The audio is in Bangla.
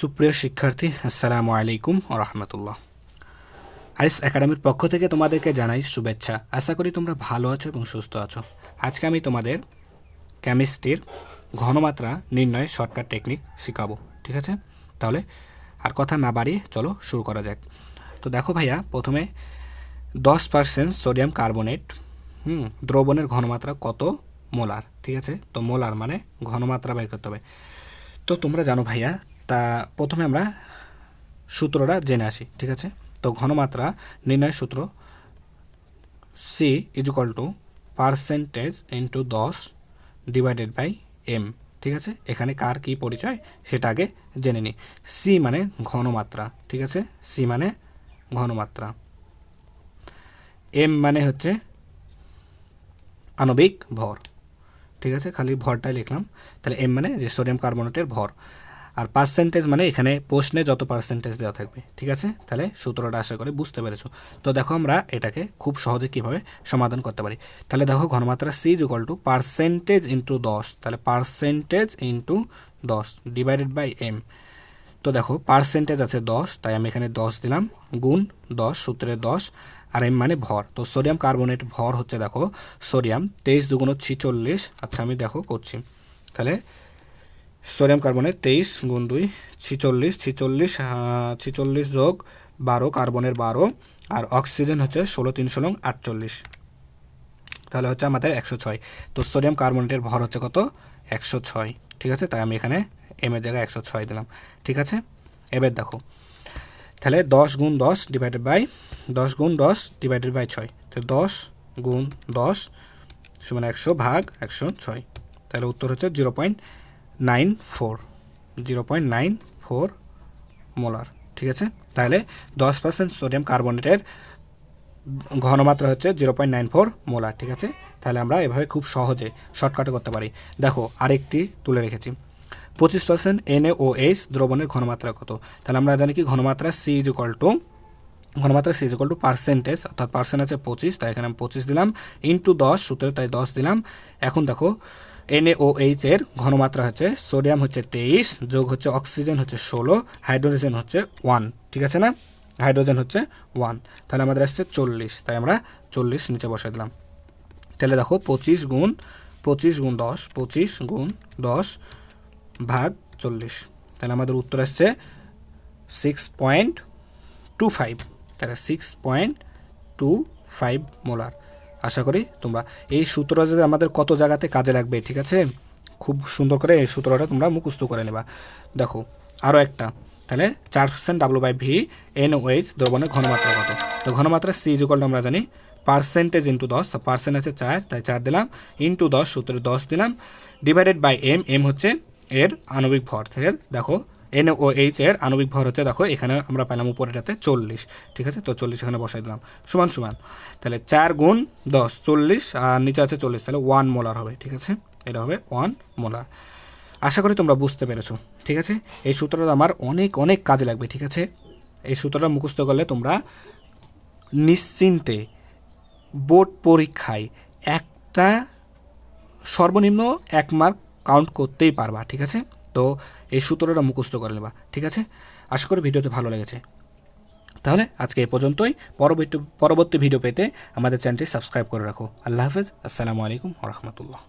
সুপ্রিয় শিক্ষার্থী, আসসালামু আলাইকুম রহমতুল্লাহ। আরিস একাডেমির পক্ষ থেকে তোমাদেরকে জানাই শুভেচ্ছা। আশা করি তোমরা ভালো আছো এবং সুস্থ আছো। আজকে আমি তোমাদের কেমিস্ট্রির ঘনমাত্রা নির্ণয় শর্টকাট টেকনিক শেখাবো, ঠিক আছে? তাহলে আর কথা না বাড়িয়ে চলো শুরু করা যাক। তো দেখো ভাইয়া, প্রথমে দশ পার্সেন্ট সোডিয়াম কার্বনেট হুম, দ্রবণের ঘনমাত্রা কত? মোলার, ঠিক আছে? তো মোলার মানে ঘনমাত্রা বের করতে হবে। তো তোমরা জানো ভাইয়া তা প্রথমে আমরা সূত্রটা জেনে আসি, ঠিক আছে? তো ঘনমাত্রা নির্ণয় সূত্র C is equal to percentage into দশ ডিভাইডেড বাই এম ঠিক আছে? এখানে কার কি পরিচয় সেটা আগে জেনে নিই সি মানে ঘনমাত্রা, ঠিক আছে? সি মানে ঘনমাত্রা। এম মানে হচ্ছে আণবিক ভর, ঠিক আছে? খালি ভরটাই লিখলাম। তাহলে এম মানে যে সোডিয়াম কার্বনেটের ভর। আর পার্সেন্টেজ মানে এখানে প্রশ্নে যত পার্সেন্টেজ দেওয়া থাকবে, ঠিক আছে? তাহলে সূত্রটা আশা করে বুঝতে পেরেছ। তো দেখো আমরা এটাকে খুব সহজে কীভাবে সমাধান করতে পারি। তাহলে দেখো ঘনমাত্রা C equal to percentage into দশ। তাহলে পার্সেন্টেজ ইন্টু দশ ডিভাইডেড বাই এম তো দেখো পার্সেন্টেজ আছে দশ, তাই আমি এখানে দশ দিলাম, গুণ দশ সূত্রের দশ, আর এম মানে ভর। তো সোডিয়াম কার্বনেট ভর হচ্ছে দেখো সোডিয়াম তেইশ দুগুণ ছিচল্লিশ। আচ্ছা আমি দেখো করছি। তাহলে সোডিয়াম কার্বনের তেইশ গুণ দুই, ছিচল্লিশ ছিচল্লিশ ছিচল্লিশ যোগ বারো, কার্বনের বারো, আর অক্সিজেন হচ্ছে ষোলো তিন ষোলো আটচল্লিশ। তাহলে হচ্ছে আমাদের একশো ছয়। তো সোডিয়াম কার্বনেটের ভর হচ্ছে কত? একশো ছয়। ঠিক আছে? তাই আমি এখানে এম এর জায়গায় একশো ছয় দিলাম। ঠিক আছে? এবার দেখো। তাহলে দশ গুণ দশ ডিভাইডেড বাই দশ গুণ দশ ডিভাইডেড বাই ছয়। তো দশ গুণ দশ সমান একশো ভাগ একশো ছয়। তাহলে উত্তর হচ্ছে zero point nine four, zero point nine four molar, ঠিক আছে? তাহলে দশ পার্সেন্ট সোডিয়াম কার্বনেটের ঘনমাত্রা হচ্ছে zero point nine four molar, ঠিক আছে? তাহলে আমরা এভাবে খুব সহজে শর্টকাটে করতে পারি। দেখো, আরেকটি তুলে রেখেছি। পঁচিশ পার্সেন্ট এনএ ও এইচ দ্রবণের ঘনমাত্রা কত? তাহলে আমরা জানি কি, ঘনমাত্রা সি ইজ ইকাল টু ঘনমাত্রা C is equal to percentage অর্থাৎ পার্সেন্ট আছে পঁচিশ, তাই এখানে আমি পঁচিশ দিলাম ইন্টু দশ, সূত্রে তাই দশ দিলাম। এখন দেখো এনএওএইচ এর ঘনমাত্রা হচ্ছে সোডিয়াম হচ্ছে তেইশ, যোগ হচ্ছে অক্সিজেন হচ্ছে ষোলো, হাইড্রোজেন হচ্ছে ওয়ান, ঠিক আছে না? হাইড্রোজেন হচ্ছে ওয়ান, তাহলে আমাদের আসছে চল্লিশ, তাই আমরা চল্লিশ নিচে বসাই দিলাম। তাহলে দেখো পঁচিশ গুণ পঁচিশ গুণ দশ, পঁচিশ গুণ দশ ভাগ চল্লিশ, তাহলে আমাদের উত্তর আসছে সিক্স পয়েন্ট টু ফাইভ তাহলে six point two five molar আশা করি তোমরা এই সূত্রটা যদি আমাদের কত জায়গাতে কাজে লাগবে, ঠিক আছে? খুব সুন্দর করে এই সূত্রটা তোমরা মুখস্থ করে নেবা। দেখো আরও একটা। তাহলে চার পার্সেন্ট ডাব্লু বাই ভি এন ওয়েজ দ্রবণের ঘনমাত্রা কত? তো ঘনমাত্রা সি ইজুকাল আমরা জানি পার্সেন্টেজ ইন্টু দশ। তো পার্সেন্ট আছে চার, তাই চার দিলাম। ইন্টু দশ, সূত্রে দশ দিলাম। ডিভাইডেড বাই এম এম হচ্ছে এর আণবিক ভর। থেকে দেখো এন ও এইচ এর আণবিক ভর হচ্ছে, দেখো, এখানে আমরা পেলাম উপরেটাতে চল্লিশ, ঠিক আছে? তো চল্লিশ এখানে বসাই দিলাম। সমান সমান। তাহলে চার গুণ দশ, চল্লিশ, আর নিচে আছে চল্লিশ, তাহলে ওয়ান মোলার হবে, ঠিক আছে? এটা হবে ওয়ান মোলার আশা করি তোমরা বুঝতে পেরেছ, ঠিক আছে? এই সূত্রটা আমার অনেক অনেক কাজে লাগবে, ঠিক আছে? এই সূত্রটা মুখস্থ করলে তোমরা নিশ্চিন্তে বোর্ড পরীক্ষায় একটা সর্বনিম্ন এক মার্ক কাউন্ট করতেই পারবা, ঠিক আছে? তো এই সূত্রটা মুখস্থ করে নেবা, ঠিক আছে? আশা করি ভিডিওতে ভালো লেগেছে। তাহলে আজকে এ পর্যন্তই। পরবর্তী পরবর্তী ভিডিও পেতে আমাদের চ্যানেলটি সাবস্ক্রাইব করে রাখো। আল্লাহ হাফেজ। আসসালামু আলাইকুম রহমতুল্লাহ।